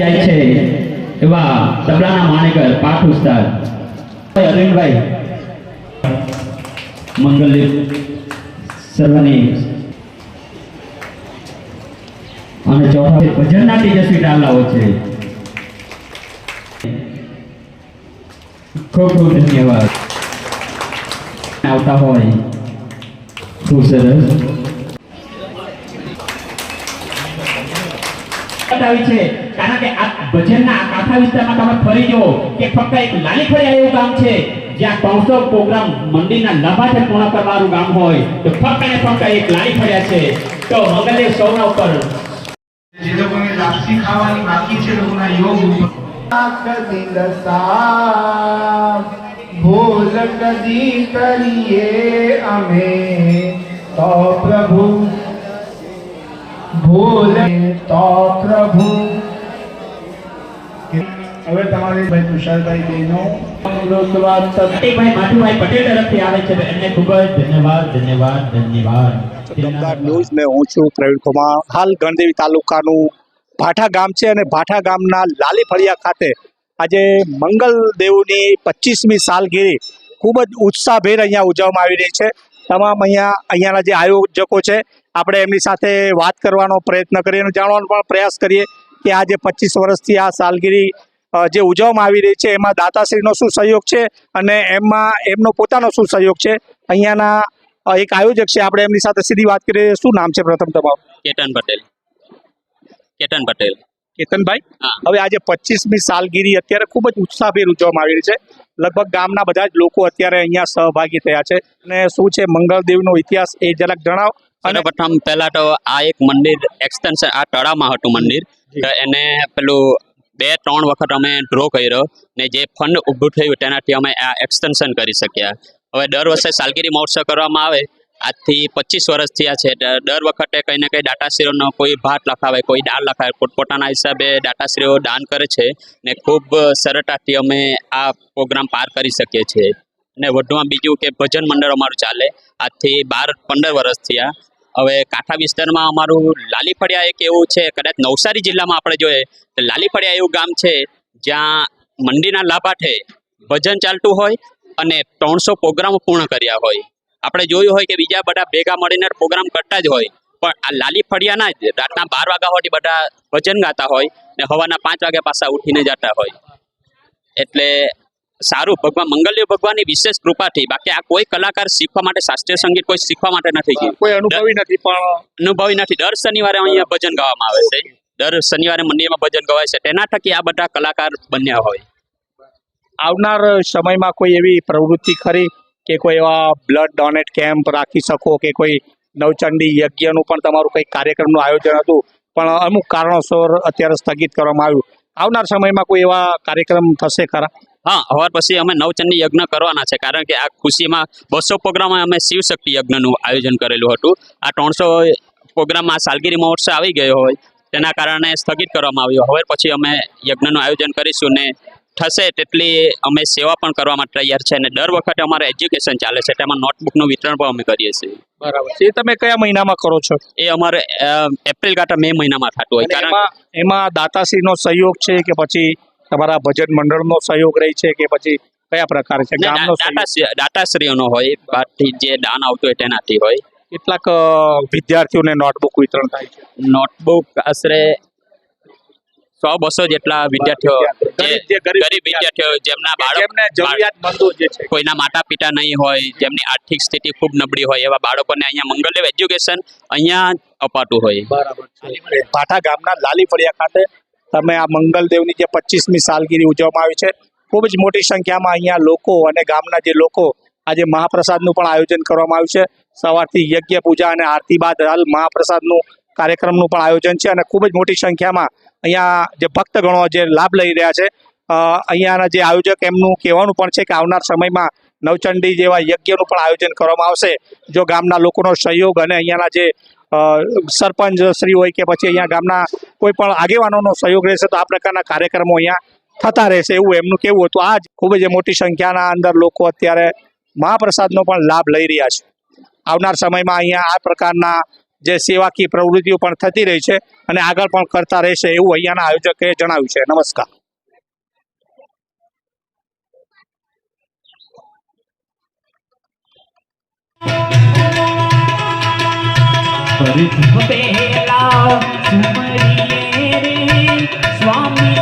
જાય છે એવા તબલાના માણેકર પાઠ ઉસ્તાદ અરવિંદભાઈ મંગલદીપ સર્વની. અને ચોથા ભજનના તેજસ્વી ડાલાઓ છે. ખૂબ ખૂબ ધન્યવાદ. આવતા હોય ખૂબ સરસ. બતાવી છે. કારણ કે આ ભજનના કાંઠા વિસ્તારમાં તમે ફરી જુઓ કે ફક્ત એક લાલી ફળિયા એવું ગામ છે જ્યાં ત્રણસો પ્રોગ્રામ મંદિરના લાભાર્થે પૂર્ણ કરવાનું ગામ હોય તો ફક્ત ને ફક્ત એક લાલીફળિયા છે. તો મંગલદેવ સૌના ઉપર જે લોકોને લાપસી ખાવાની બાકી છે લોકોના યોગ કદી દિલ સાફ ભૂલ કદી કરીએ અમે તો પ્રભુ ભૂલ તો પ્રભુ. હવે તમારી ભાઈ કુશળભાઈ બહેનો. અનુરોધવાદ સત્ય પ્રતિકભાઈ માધુભાઈ પટેલ તરફથી આવે છે. એમને ખૂબ જ ધન્યવાદ ધન્યવાદ ધન્યવાદ. ન્યૂઝ ને હું છું પ્રવીણ કુમાર. હાલ ગણદેવી તાલુકાનું ભાઠા ગામ છે અને ભાઠા ગામના લાલી ફળિયા ખાતે આજે મંગલ દેવની પચીસમી સાલગીરી ખૂબ જ ઉત્સાહભેર અહીંયા ઉજવવામાં આવી રહી છે. તમામ અહીંયા અહીંયાના જે આયોજકો છે આપણે એમની સાથે વાત કરવાનો પ્રયત્ન કરીએ અને જાણવાનો પણ પ્રયાસ કરીએ કે આ જે પચીસ વર્ષથી આ સાલગીરી જે ઉજવવામાં આવી રહી છે એમાં દાતાશ્રીનો શું સહયોગ છે અને એમાં એમનો પોતાનો શું સહયોગ છે? અહીંયાના એક આયોજક છે આપણે એમની સાથે સીધી વાત કરીએ. શું નામ છે પ્રથમ તમારું? કેતન પટેલ. કેતન પટેલ. કેતનભાઈ? હવે આજે પચીસમી સાલગીરી અત્યારે ખૂબ જ ઉત્સાહભેર ઉજવવામાં આવી રહી છે. લગભગ ગામના બધા જ લોકો અત્યારે અહીંયા સહભાગી થયા છે. અને શું છે મંગળદેવનો ઇતિહાસ એ જરાક જણાવો. અને પ્રથમ પહેલા તો આ એક મંદિર એક્સટેન્શન આ તળાવમાં હતું મંદિર. એને પેલું બે ત્રણ વખત અમે ડ્રો કર્યો ને જે ફંડ ઊભું થયું તેનાથી અમે આ એક્સટેન્શન કરી શક્યા. હવે દર વર્ષે સાલગીરી મહોત્સવ કરવામાં આવે આજથી પચીસ વર્ષ થયા છે. દર વખતે કંઈ ને કંઈ દાટાશ્રીઓનો કોઈ ભાત લખાવે, કોઈ દાળ લખાવે. પોતપોતાના હિસાબે દાટાશ્રીઓ દાન કરે છે ને ખૂબ સરળતાથી અમે આ પ્રોગ્રામ પાર કરી શકીએ છીએ. ને વધુમાં બીજું કે ભજન મંડળ અમારું ચાલે. આજથી બાર, પંદર વર્ષ થયા. હવે કાંઠા વિસ્તારમાં અમારું લાલીફળિયા એક એવું છે, કદાચ નવસારી જિલ્લામાં આપણે જોઈએ, તો લાલીફળિયા એવું ગામ છે, જ્યાં મંદિરના લાભાર્થે ભજન ચાલતું હોય અને ત્રણસો પ્રોગ્રામો પૂર્ણ કર્યા હોય. આપણે જોયું હોય કે બીજા બધા ભેગા મળીને પ્રોગ્રામ કરતા જ હોય. પણ આ લાલી ફળિયાના જ રાતના બાર વાગ્યા સુધી બધા ભજન ગાતા હોય ને હવાના પાંચ વાગ્યા પાછા ઉઠીને જતા હોય. એટલે સારું ભગવાન મંગલદેવ ભગવાનની વિશેષ કૃપાથી. બાકી આ કોઈ કલાકાર શીખવા માટે શાસ્ત્રીય સંગીત કોઈ શીખવા માટે નથી ગયું. કોઈ અનુભવી નથી પણ અનુભવી નથી. દર શનિવારે અહીંયા ભજન ગાવામાં આવે છે. દર શનિવારે મંદિરમાં ભજન ગવાય છે. તેના થકી આ બધા કલાકાર બન્યા હોય. આવનાર સમયમાં કોઈ એવી પ્રવૃત્તિ ખરી? કે કોઈ એવા બ્લડ ડોનેટ કેમ્પ રાખી શકો કે કોઈ નવચંડી યજ્ઞનું પણ તમારું કંઈક કાર્યક્રમનું આયોજન હતું. પણ અમુક કારણોસર અત્યારે સ્થગિત કરવામાં આવ્યું. આવનાર સમયમાં કોઈ એવા કાર્યક્રમ થશે ખરા? હા, હવાર પછી અમે નવચંડી યજ્ઞ કરવાના છે, કારણ કે આ ખુશીમાં બસો પ્રોગ્રામમાં અમે શિવશક્તિ યજ્ઞનું આયોજન કરેલું હતું. આ ત્રણસો પ્રોગ્રામમાં સાલગીરી મહોત્સવ આવી ગયો હોય, તેના કારણે સ્થગિત કરવામાં આવ્યો. હવે પછી અમે યજ્ઞનું આયોજન કરીશું ને થશે તેટલી અમે સેવા પણ કરવા માટે તૈયાર છે અને દર વખતે અમારે એજ્યુકેશન ચાલે છે. તેમાં નોટબુકનું વિતરણ પણ અમે કરીએ છીએ. બરાબર એ તમે કયા મહિનામાં કરો છો? એ અમારે એપ્રિલ કાંટા મે મહિનામાં થતું હોય. કારણ એમાં દાતાશ્રીનો સહયોગ છે કે પછી તમારા ભજન મંડળનો સહયોગ રહે છે કે પછી કયા પ્રકાર છે? ગામનો દાતાશ્રીઓનો હોય. બાકી જે દાન આવતું હોય તેનાથી હોય. કેટલાક વિદ્યાર્થીઓને નોટબુક વિતરણ થાય છે? નોટબુક આશરે સો બસો જેટલા વિદ્યાર્થીઓ ગરીબ વિદ્યાર્થીઓ જેમના બાળક કોઈના માતા પિતા નહીં હોય જેમની આર્થિક સ્થિતિ ખૂબ નબળી હોય એવા બાળકોને અહીંયા મંગલદેવ એજ્યુકેશન અહીંયા અપાતું હોય. પાઠા ગામના લાલી ફળિયા ખાતે તમે આ મંગલદેવની જે પચીસમી સાલગીરી ઉજવવામાં આવી છે ખૂબ જ મોટી સંખ્યામાં અહીંયા લોકો અને ગામના જે લોકો આજે મહાપ્રસાદનું પણ આયોજન કરવામાં આવ્યું છે. સવારથી યજ્ઞ પૂજા અને આરતી બાદ હાલ મહાપ્રસાદનું કાર્યક્રમનું પણ આયોજન છે અને ખૂબ જ મોટી સંખ્યામાં અહીંયા જે ભક્તગણો જે લાભ લઈ રહ્યા છે. અહીંયાના જે આયોજક એમનું કહેવાનું પણ છે કે આવનાર સમયમાં નવચંડી જેવા યજ્ઞનું પણ આયોજન કરવામાં આવશે. જો ગામના લોકોનો સહયોગ અને અહીંયાના જે સરપંચ શ્રી હોય કે પછી અહીંયા ગામના કોઈ પણ આગેવાનોનો સહયોગ રહેશે તો આ પ્રકારના કાર્યક્રમો અહીંયા થતા રહેશે એવું એમનું કેવું હતું. આ જ ખૂબ જ મોટી સંખ્યાના અંદર લોકો અત્યારે મહાપ્રસાદનો પણ લાભ લઈ રહ્યા છે. આવનાર સમયમાં અહીંયા આ પ્રકારના જે સેવાકીય પ્રવૃત્તિઓ પણ થતી રહી છે અને આગળ પણ કરતા રહેશે એવું અહીંયાના આયોજકે જણાવ્યું છે. નમસ્કાર. સ્વામી